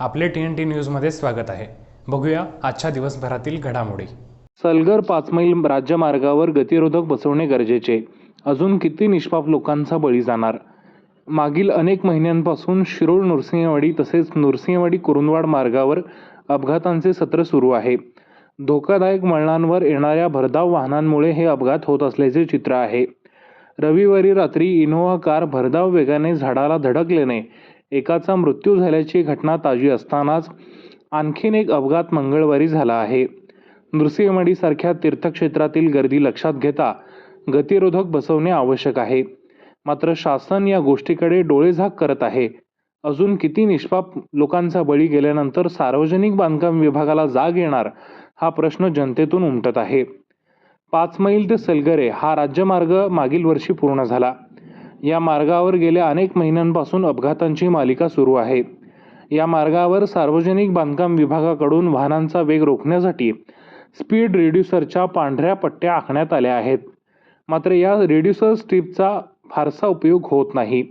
आपले T N T न्यूजमध्ये स्वागत आहे. बघूया आजच्या दिवसभरातील घडामोडी. सलगर पाच मैल राज्यमार्गावर गतिरोधक बसवणे गरजेचे. अजून किती निष्पाप लोकांचा बळी जाणार? मागील अनेक महिन्यांपासून शिरोळ नृसिंहवाडी तसेच नृसिंहवाडी कुरुंदवाड मार्गावर अपघातांचे सत्र सुरू आहे. धोकादायक वळणांवर येणाऱ्या भरधाव वाहनांमुळे हे अपघात होत असल्याचे चित्र आहे. रविवारी रात्री इनोव्हा कार भरधाव वेगाने झाडाला धडकल्याने एकाचा मृत्यू झाल्याची घटना ताजी असतानाच आणखीन एक अपघात मंगळवारी झाला आहे. नृसिंहमडीसारख्या तीर्थक्षेत्रातील गर्दी लक्षात घेता गतिरोधक बसवणे आवश्यक आहे. मात्र शासन या गोष्टीकडे डोळेझाक करत आहे. अजून किती निष्पाप लोकांचा बळी गेल्यानंतर सार्वजनिक बांधकाम विभागाला जाग येणार हा प्रश्न जनतेतून उमटत आहे. पाच मैल ते सलगरे हा राज्यमार्ग मागील वर्षी पूर्ण झाला. या मार्गावर गेल्या अनेक महिन्यांपासून अपघातांची मालिका सुरू आहे. या मार्गावर सार्वजनिक बांधकाम विभागाकडून वाहनांचा वेग रोखण्यासाठी स्पीड रिड्युसरच्या पांढऱ्या पट्ट्या आखण्यात आल्या आहेत. मात्र या रिड्युसर स्ट्रीपचा फारसा उपयोग होत नाही.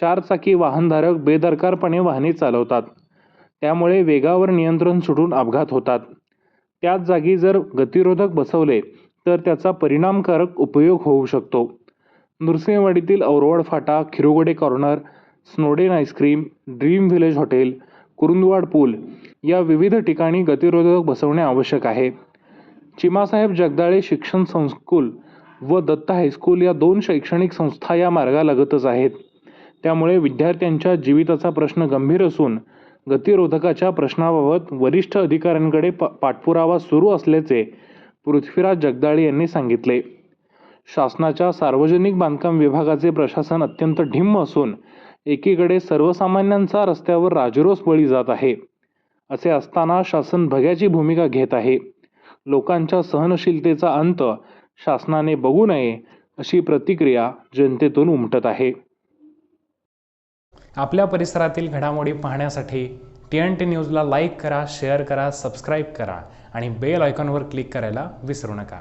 चारचाकी वाहनधारक बेदरकारपणे वाहने चालवतात. त्यामुळे वेगावर नियंत्रण सुटून अपघात होतात. त्याच जागी जर गतिरोधक बसवले तर त्याचा परिणामकारक उपयोग होऊ शकतो. नृसिंहवाडीतील औरवाड फाटा Khirogade corner Snowden ice cream dream village hotel Kurundwad पूल या विविध ठिकाणी गतिरोधक बसवणे आवश्यक आहे. चिमासाहेब जगदाळे शिक्षण संस्कूल व दत्त हायस्कूल या दोन शैक्षणिक संस्था या मार्गालगतच आहेत. त्यामुळे विद्यार्थ्यांच्या जीविताचा प्रश्न गंभीर असून गतिरोधकाच्या प्रश्नाबाबत वरिष्ठ अधिकाऱ्यांकडे प पाठपुरावा सुरू असल्याचे पृथ्वीराज जगदाळे यांनी सांगितले. शासनाच्या सार्वजनिक बांधकाम विभागाचे प्रशासन अत्यंत ढिम्म असून एकीकडे सर्वसामान्यांचा रस्त्यावर राजरोस बळी जात आहे. असे असताना शासन भग्याची भूमिका घेत आहे. लोकांच्या सहनशीलतेचा अंत शासनाने बघू नये अशी प्रतिक्रिया जनतेतून उमटत आहे. आपल्या परिसरातील घडामोडी पाहण्यासाठी टी एन टी न्यूजला लाईक करा शेअर करा सबस्क्राईब करा आणि बेल आयकॉनवर क्लिक करायला विसरू नका.